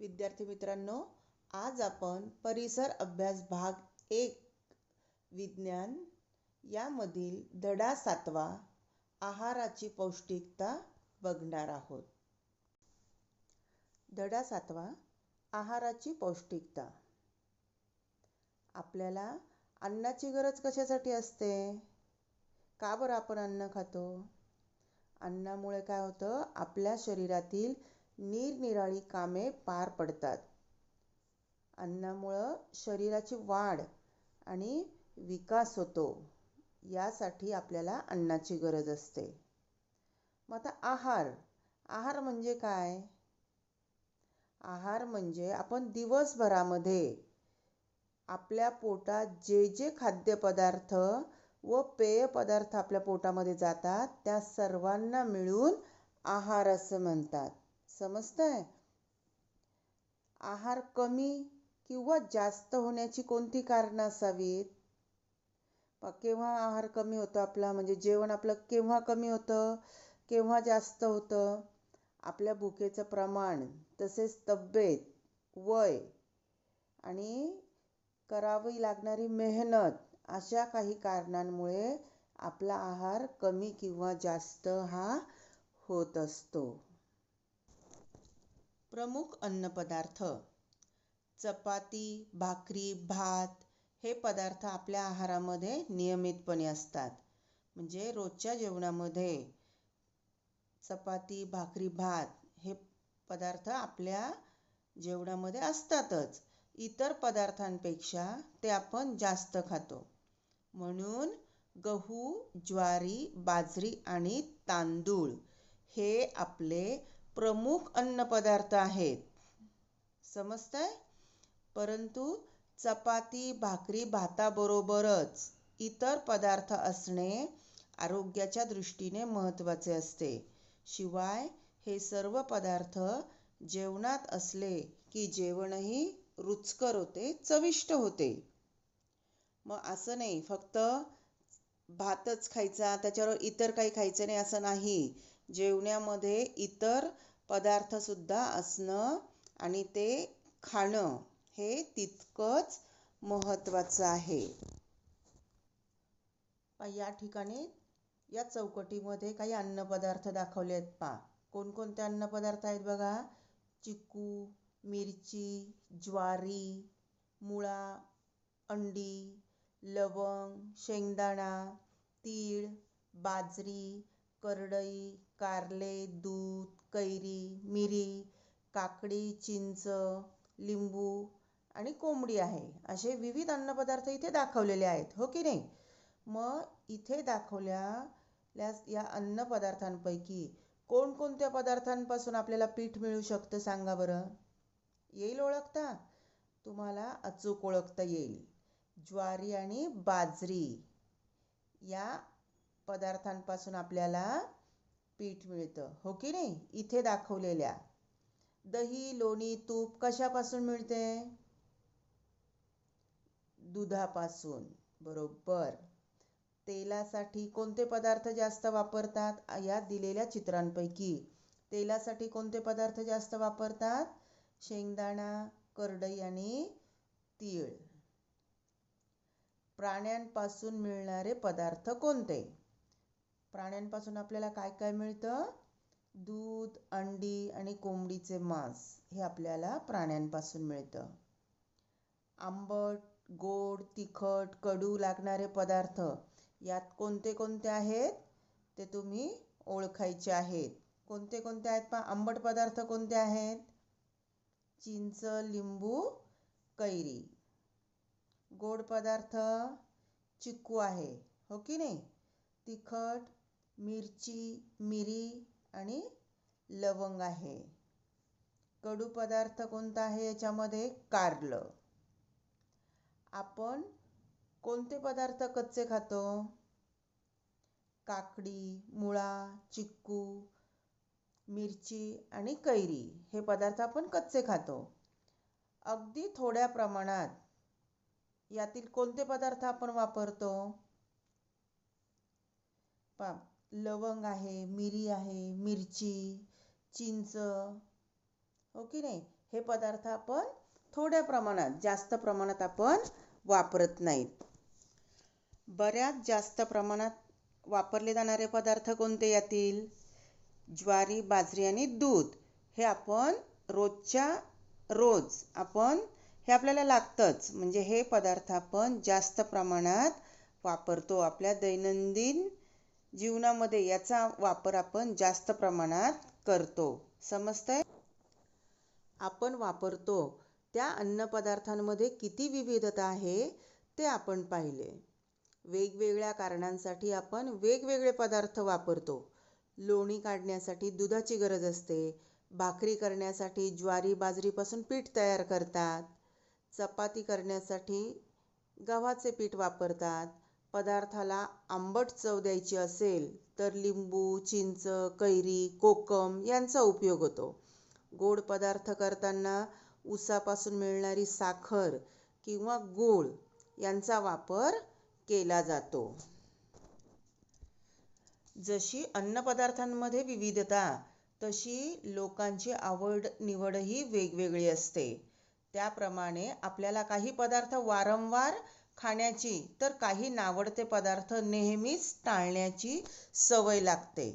विद्यार्थी मित्रांनो आज आपण परिसर अभ्यास भाग एक विज्ञान यामधील धडा सातवा आहाराची पौष्टिकता बघणार आहोत. धडा सातवा आहाराची पौष्टिकता. आपल्याला अन्नाची गरज कशासाठी असते? का बरं आपण अन्न खातो? अन्नामुळे काय होतं? आपल्या शरीरातील निरनिराळी कामे पार पडतात. अन्नामुळं शरीराची वाढ आणि विकास होतो यासाठी आपल्याला अन्नाची गरज असते. मग आता आहार. आहार म्हणजे काय? आहार म्हणजे आपण दिवसभरामध्ये आपल्या पोटात जे जे खाद्यपदार्थ व पेय पदार्थ आपल्या पोटामध्ये जातात त्या सर्वांना मिळून आहार असं म्हणतात. समजतंय? आहार कमी किंवा जास्त होण्याची कोणती कारणं असावीत? केव्हा आहार कमी होतो आपला? म्हणजे जेवण आपलं केव्हा कमी होतं? केव्हा जास्त होतं? आपल्या भुकेचं प्रमाण तसेच तब्येत वय आणि करावी लागणारी मेहनत अशा काही कारणांमुळे आपला आहार कमी किंवा जास्त हा होत असतो. प्रमुख अन्नपदार्थ चपाती भाकरी भात हे पदार्थ आपल्या आहारामध्ये नियमितपणे असतात. म्हणजे रोजच्या जेवणामध्ये चपाती भाकरी भात हे पदार्थ आपल्या जेवणामध्ये असतातच. इतर पदार्थांपेक्षा ते आपण जास्त खातो. म्हणून गहू ज्वारी बाजरी आणि तांदूळ हे आपले प्रमुख अन्नपदार्थ आहेत. समजतंय? परंतु चपाती भाकरी भाताबरोबरच इतर पदार्थ असणे आरोग्याच्या दृष्टीने महत्त्वाचे असते. शिवाय हे सर्व पदार्थ जेवणात असले की जेवणही रुचकर होते चविष्ट होते. मग असं नाही फक्त भातच खायचा त्याच्यावर इतर काही खायचं नाही असं नाही. जेवण्यामध्ये इतर पदार्थसुद्धा असणं आणि ते खाणं हे तितकंच महत्त्वाचं आहे. या ठिकाणी या चौकटीमध्ये काही अन्नपदार्थ दाखवले आहेत. पा कोणकोणते अन्नपदार्थ आहेत बघा. चिकू मिरची ज्वारी मुळा अंडी लवंग शेंगदाणा तीळ बाजरी करडई कारले दूध कैरी मिरी काकडी चिंच लिंबू आणि कोंबडी आहे. असे विविध अन्नपदार्थ इथे दाखवलेले आहेत हो की नाही? मग इथे दाखवल्या या अन्नपदार्थांपैकी कोणकोणत्या पदार्थांपासून आपल्याला पीठ मिळू शकतं सांगा बरं? येईल ओळखता? तुम्हाला अचूक ओळखता येईल. ज्वारी आणि बाजरी या पदार्थांपासून आपल्याला पीठ मिळतं. हो की नाही? इथे दाखवलेल्या. दही लोणी तूप कशापासून मिळते? दुधापासून. बरोबर. तेलासाठी कोणते पदार्थ जास्त वापरतात? या दिलेल्या चित्रांपैकी. तेलासाठी कोणते पदार्थ जास्त वापरतात? शेंगदाणा करडई आणि तीळ. प्राण्यांपासून मिळणारे पदार्थ कोणते? प्राण्यांपासून आपल्याला काय काय मिळतं? दूध अंडी आणि कोंबडीचे मांस हे आपल्याला प्राण्यांपासून मिळतं. आंबट गोड तिखट कडू लागणारे पदार्थ यात कोणते कोणते आहेत? ते तुम्ही ओळखायचे आहेत. कोणते कोणते आहेत पा आंबट पदार्थ कोणते आहेत? चिंच लिंबू कैरी. गोड पदार्थ चिक्कू आहे हो की नाही? तिखट मिरची मिरी आणि लवंग आहे. कडू पदार्थ कोणता आहे याच्यामध्ये? कारलं. आपण कोणते पदार्थ कच्चे खातो? काकडी मुळा चिक्कू मिरची आणि कैरी हे पदार्थ आपण कच्चे खातो. अगदी थोड्या प्रमाणात यातील कोणते पदार्थ आपण वापरतो? पा लवंग आहे मिरी आहे मिरची चिंच हो की नाही? हे पदार्थ आपण थोड्या प्रमाणात जास्त प्रमाणात आपण वापरत नाहीत. बऱ्याच जास्त प्रमाणात वापरले जाणारे पदार्थ कोणते यातील? ज्वारी बाजरी आणि दूध. हे आपण रोजच्या रोज आपण हे आपल्याला लागतंच. म्हणजे हे पदार्थ आपण जास्त प्रमाणात वापरतो. आपल्या दैनंदिन जीवनामध्ये याचा वापर आपण जास्त प्रमाणात करतो. समजतंय? आपण वापरतो. त्या अन्नपदार्थांमध्ये किती विविधता आहे ते आपण पाहिले. वेगवेगळ्या कारणांसाठी आपण वेगवेगळे पदार्थ वापरतो. लोणी काढण्यासाठी दुधाची गरज असते. भाकरी करण्यासाठी ज्वारी बाजरीपासून पीठ तयार करतात. चपाती करण्यासाठी गव्हाचे पीठ वापरतात. पदार्थाला आंबट चव द्यायची असेल तर लिंबू चिंच कैरी कोकम यांचा उपयोग होतो. गोड पदार्थ करताना ऊसापासून मिळणारी साखर किंवा गूळ यांचा वापर केला जातो. जशी अन्नपदार्थांमध्ये विविधता तशी लोकांची आवड निवडही वेगवेगळी असते. त्याप्रमाणे आपल्याला काही पदार्थ वारंवार खाण्याची तर काही नावडते पदार्थ नेहमीच टाळण्याची सवय लागते.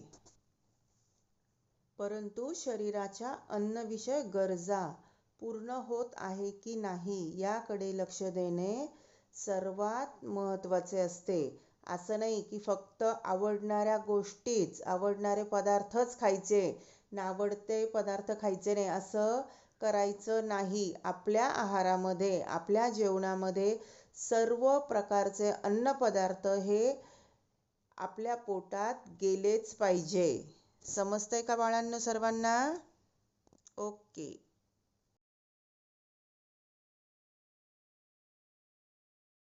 परंतु शरीराच्या अन्नविषय गरजा पूर्ण होत आहे की नाही याकडे लक्ष देणे सर्वात महत्त्वाचे असते. असं नाही की फक्त आवडणाऱ्या गोष्टीच आवडणारे पदार्थच खायचे नावडते पदार्थ खायचे नाही असं करायचं नाही. आपल्या आहारामध्ये आपल्या जेवणामध्ये सर्व प्रकारचे अन्नपदार्थ हे आपल्या पोटात गेलेच पाहिजे. समजतंय का बाळांनो सर्वांना? ओके.